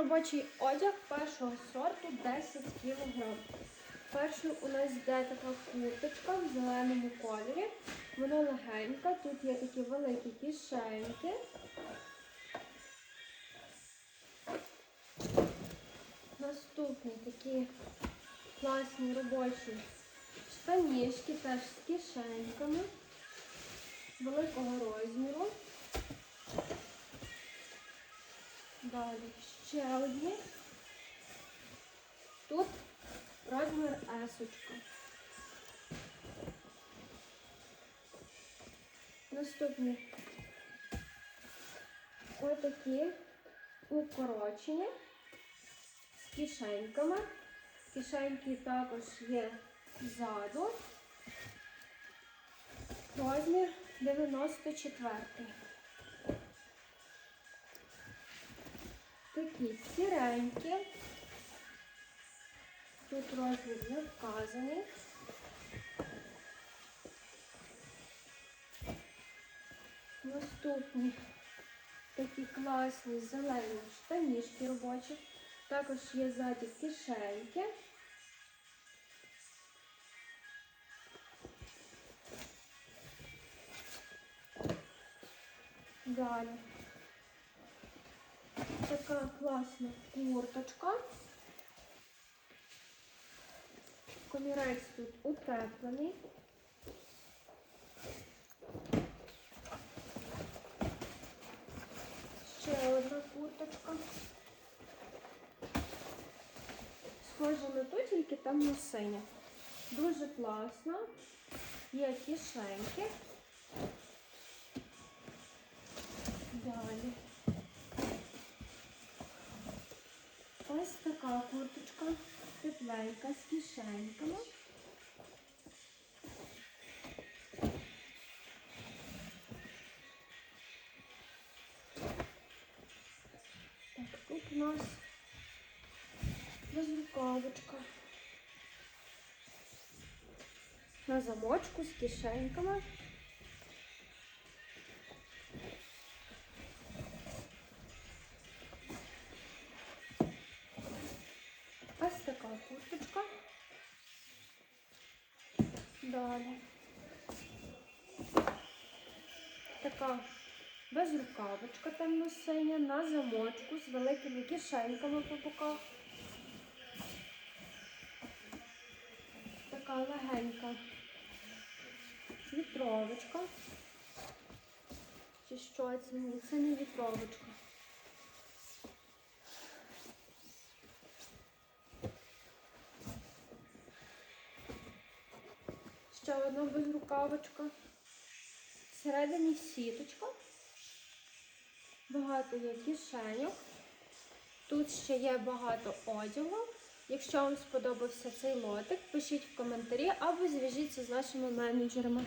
Робочий одяг першого сорту 10 кг. Першою у нас йде така курточка в зеленому кольорі. Вона легенька, тут є такі великі кишеньки. Наступні такі класні робочі штанішки теж з кишеньками великого розміру. Далі ще одні. Тут розмір есочка. Наступні отакі укорочені з кишеньками. Кишеньки також є ззаду. Розмір 94. Сіренькі. Тут розмір не вказаний. Наступні такі класні зелені штанішки робочі. Також є ззаді кишеньки. Далі. Така класна курточка. Комірець тут утеплений. Ще одна курточка. Схожа на ту, тільки там на синя. Дуже класна. Є кишеньки. Далі. Ось така курточка, тепленька з кишеньками. Так, тут у нас безрукавочка. На замочку з кишеньками. Курточка. Далі. Така безрукавочка темно-синя на замочку з великими кишеньками по боках. Така легенька вітровочка. Чи що це? Ні, це не вітровочка. Ще одна безрукавочка. Всередині сіточка. Багато є кишеньок. Тут ще є багато одягу. Якщо вам сподобався цей лотик, пишіть в коментарі або зв'яжіться з нашими менеджерами.